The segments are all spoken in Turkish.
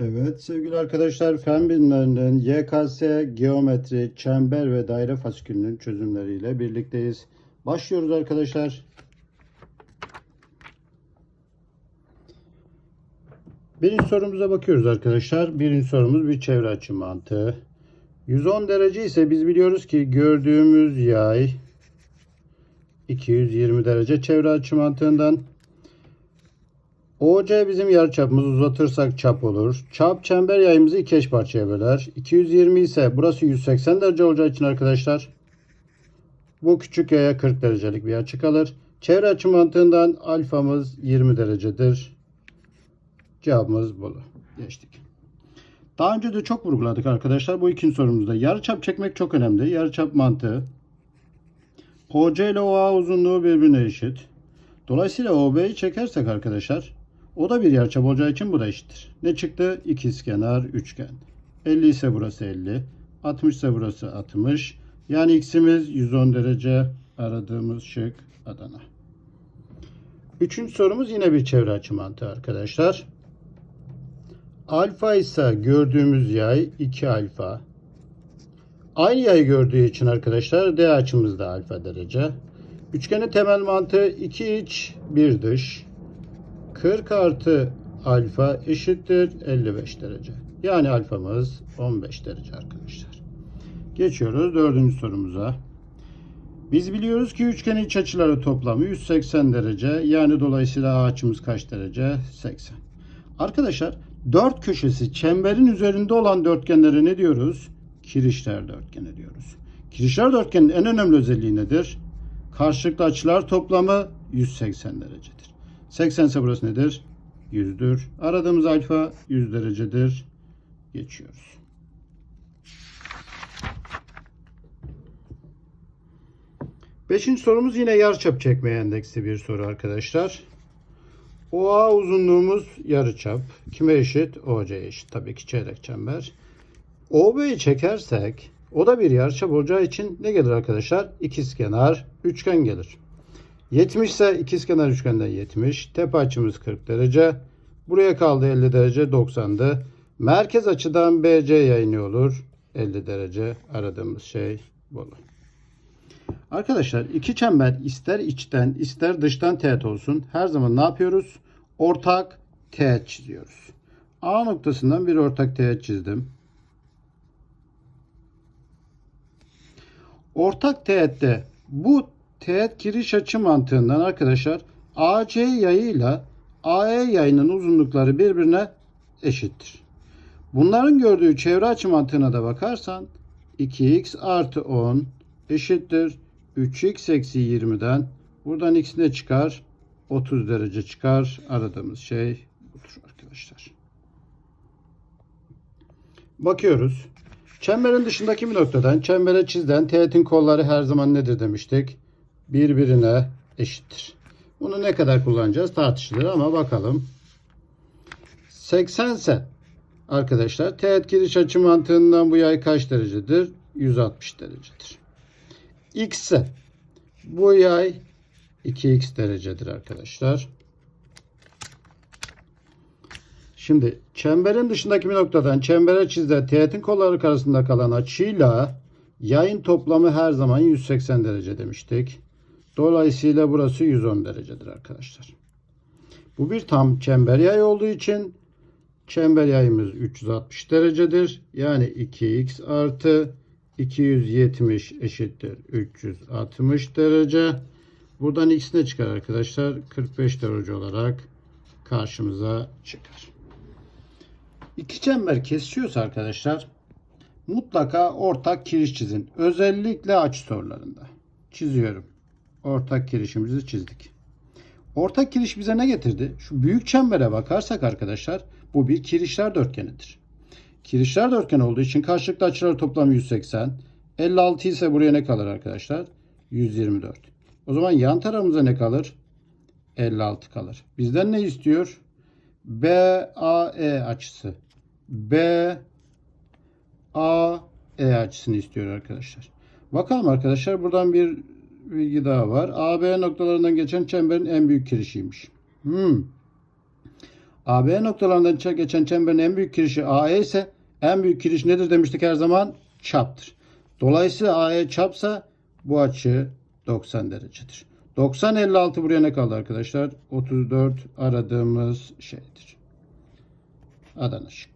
Evet sevgili arkadaşlar fen bilimlerinden YKS, geometri, çember ve daire fasikülünün çözümleriyle birlikteyiz. Başlıyoruz arkadaşlar. Birinci sorumuza bakıyoruz arkadaşlar. Birinci sorumuz bir çevre açı mantığı. 110 derece ise biz biliyoruz ki gördüğümüz yay 220 derece çevre açı mantığından OC bizim yarıçapımız uzatırsak çap olur. Çap çember yayımızı iki eş parçaya böler. 220 ise burası 180 derece olacağı için arkadaşlar bu küçük yaya 40 derecelik bir açı kalır. Çevre açı mantığından alfamız 20 derecedir. Cevabımız bu. Geçtik. Daha önce de çok vurguladık arkadaşlar. Bu ikinci sorumuzda. Yarıçap çekmek çok önemli. Yarıçap mantığı. OC ile OA uzunluğu birbirine eşit. Dolayısıyla OB'yi çekersek arkadaşlar o da bir yarıçap olacağı için bu da eşittir. Ne çıktı? İkizkenar üçgen. 50 ise burası 50. 60 ise burası 60. Yani x'imiz 110 derece aradığımız şık Adana. Üçüncü sorumuz yine bir çevre açı mantığı arkadaşlar. Alfa ise gördüğümüz yay 2 alfa. Aynı yayı gördüğü için arkadaşlar D açımız da alfa derece. Üçgenin temel mantığı 2 iç 1 dış. 40 artı alfa eşittir 55 derece. Yani alfamız 15 derece arkadaşlar. Geçiyoruz dördüncü sorumuza. Biz biliyoruz ki üçgenin iç açıları toplamı 180 derece. Yani dolayısıyla açımız kaç derece? 80. Arkadaşlar dört köşesi çemberin üzerinde olan dörtgenlere ne diyoruz? Kirişler dörtgeni diyoruz. Kirişler dörtgenin en önemli özelliği nedir? Karşılıklı açılar toplamı 180 derecedir. 80 ise burası nedir? 100'dür. Aradığımız alfa 100 derecedir. Geçiyoruz. Beşinci sorumuz yine yarıçap çekmeye endeksli bir soru arkadaşlar. OA uzunluğumuz yarıçap. Kime eşit? OC'ye eşit. Tabii ki çeyrek çember. OB'yi çekersek o da bir yarıçap olacağı için ne gelir arkadaşlar? İkizkenar üçgen gelir. 70 ise ikizkenar üçgenden 70. Tepe açımız 40 derece. Buraya kaldı 50 derece 90'dı. Merkez açıdan BC yayını olur. 50 derece aradığımız şey bu. Arkadaşlar iki çember ister içten ister dıştan teğet olsun. Her zaman ne yapıyoruz? Ortak teğet çiziyoruz. A noktasından bir ortak teğet çizdim. Ortak teğette bu teğet giriş açı mantığından arkadaşlar AC yayıyla AE yayının uzunlukları birbirine eşittir. Bunların gördüğü çevre açı mantığına da bakarsan 2x artı 10 eşittir 3x eksi 20'den buradan x ne çıkar? 30 derece çıkar. Aradığımız şey budur arkadaşlar. Bakıyoruz. Çemberin dışındaki bir noktadan çembere çizilen teğetin kolları her zaman nedir demiştik? Birbirine eşittir. Bunu ne kadar kullanacağız tartışılır ama bakalım. 80 ise arkadaşlar teğet giriş açı mantığından bu yay kaç derecedir? 160 derecedir. X ise bu yay 2x derecedir arkadaşlar. Şimdi çemberin dışındaki bir noktadan çembere çizilen teğetin kolları arasında kalan açıyla yayın toplamı her zaman 180 derece demiştik. Dolayısıyla burası 110 derecedir arkadaşlar. Bu bir tam çember yay olduğu için çember yayımız 360 derecedir. Yani 2x artı 270 eşittir 360 derece. Buradan x ne çıkar arkadaşlar? 45 derece olarak karşımıza çıkar. İki çember kesişiyorsa arkadaşlar mutlaka ortak kiriş çizin. Özellikle açı sorularında. Çiziyorum. Ortak kirişimizi çizdik. Ortak kiriş bize ne getirdi? Şu büyük çembere bakarsak arkadaşlar bu bir kirişler dörtgenidir. Kirişler dörtgen olduğu için karşılıklı açılar toplamı 180. 56 ise buraya ne kalır arkadaşlar? 124. O zaman yan tarafımıza ne kalır? 56 kalır. Bizden ne istiyor? BAE açısı. B A E açısını istiyor arkadaşlar. Bakalım arkadaşlar buradan bir bilgi daha var. AB noktalarından geçen çemberin en büyük kirişiymiş. Hmm. AB noktalarından geçen çemberin en büyük kirişi AE ise en büyük kiriş nedir demiştik her zaman? Çaptır. Dolayısıyla AE çapsa bu açı 90 derecedir. 90 56 buraya ne kaldı arkadaşlar? 34 aradığımız şeydir. Adana şık.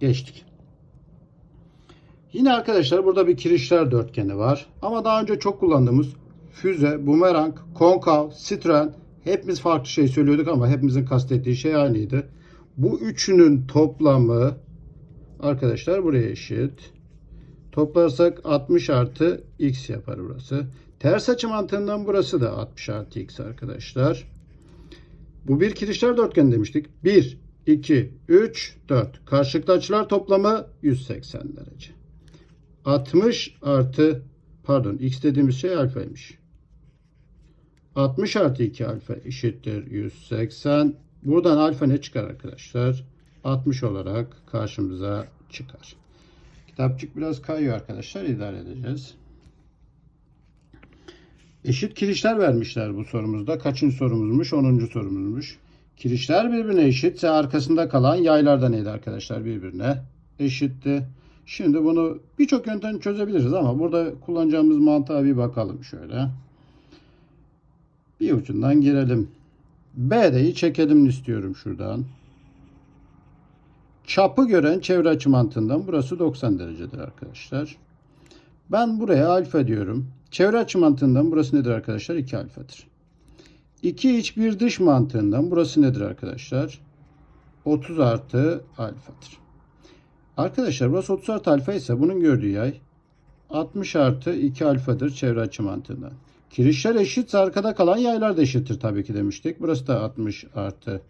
Geçtik. Yine arkadaşlar burada bir kirişler dörtgeni var. Ama daha önce çok kullandığımız füze, bumerang, konkav, stren hepimiz farklı şey söylüyorduk ama hepimizin kastettiği şey aynıydı. Bu üçünün toplamı arkadaşlar buraya eşit. Toplarsak 60 artı x yapar burası. Ters açı mantığından burası da 60 artı x arkadaşlar. Bu bir kirişler dörtgen demiştik. 1, 2, 3, 4. Karşılıklı açılar toplamı 180 derece. 60 artı pardon x dediğimiz şey alfaymış. 60 artı 2 alfa eşittir 180. Buradan alfa ne çıkar arkadaşlar? 60 olarak karşımıza çıkar. Kitapçık biraz kayıyor arkadaşlar. idare edeceğiz. Eşit kirişler vermişler bu sorumuzda. Kaçıncı sorumuzmuş? 10. sorumuzmuş. Kirişler birbirine eşitse arkasında kalan yaylar da neydi arkadaşlar? Birbirine eşitti. Şimdi bunu birçok yöntem çözebiliriz ama burada kullanacağımız mantığa bir bakalım şöyle. Bir ucundan girelim. BD'yi çekelim istiyorum şuradan. Çapı gören çevre açı mantığından burası 90 derecedir arkadaşlar. Ben buraya alfa diyorum. Çevre açı mantığından burası nedir arkadaşlar? 2 alfadır. 2 iç bir dış mantığından burası nedir arkadaşlar? 30 artı alfadır. Arkadaşlar burası 30 artı alfa ise bunun gördüğü yay 60 artı 2 alfadır çevre açı mantığından. Kirişler eşitse arkada kalan yaylar da eşittir tabii ki demiştik. Burası da 60 artı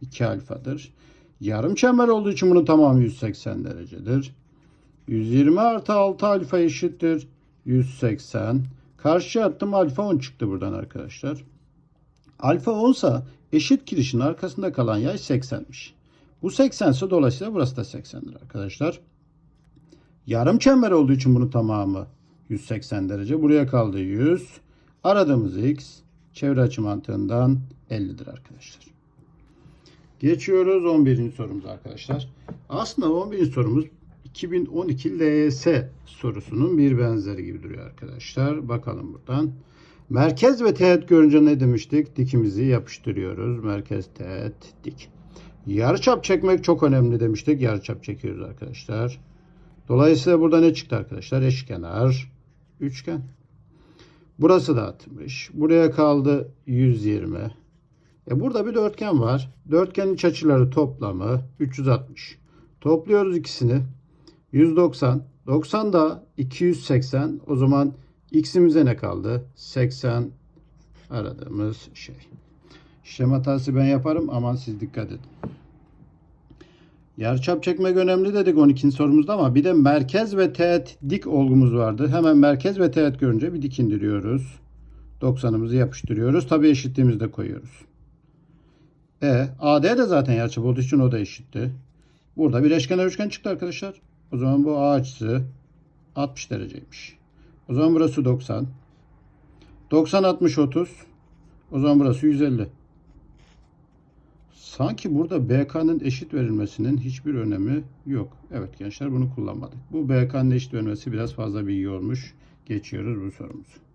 2 alfadır. Yarım çember olduğu için bunun tamamı 180 derecedir. 120 artı 6 alfa eşittir 180. Karşıya attım alfa 10 çıktı buradan arkadaşlar. Alfa 10 ise eşit kirişin arkasında kalan yay 80'miş. Bu 80 ise dolayısıyla burası da 80'dir arkadaşlar. Yarım çember olduğu için bunun tamamı 180 derece. Buraya kaldı 100. Aradığımız x çevre açı mantığından 50'dir arkadaşlar. Geçiyoruz 11. sorumuza arkadaşlar. Aslında 11. sorumuz 2012 LYS sorusunun bir benzeri gibi duruyor arkadaşlar. Bakalım buradan. Merkez ve teğet görünce ne demiştik? Dikimizi yapıştırıyoruz. Merkez, teğet, dik. Yarıçap çekmek çok önemli demiştik. Yarıçap çekiyoruz arkadaşlar. Dolayısıyla burada ne çıktı arkadaşlar? Eşkenar, üçgen. Burası da 60. Buraya kaldı 120. E burada bir dörtgen var. Dörtgenin açıları toplamı 360. Topluyoruz ikisini. 190. 90 da 280. O zaman x'imize ne kaldı? 80 aradığımız şey. İşlem hatası ben yaparım. Aman siz dikkat edin. Yarıçap çekmek önemli dedik 12. sorumuzda ama bir de merkez ve teğet dik olgumuz vardı. Hemen merkez ve teğet görünce bir dik indiriyoruz. 90'ımızı yapıştırıyoruz. Tabi eşitliğimizi de koyuyoruz. E, AD de zaten yarıçap olduğu için o da eşitti. Burada bir eşkenar üçgen çıktı arkadaşlar. O zaman bu A açısı 60 dereceymiş. O zaman burası 90. 90 60 30. O zaman burası 150. Sanki burada BK'nın eşit verilmesinin hiçbir önemi yok. Evet gençler bunu kullanmadık. Bu BK'nın eşit verilmesi biraz fazla bilgi olmuş. Geçiyoruz bu sorumuzu.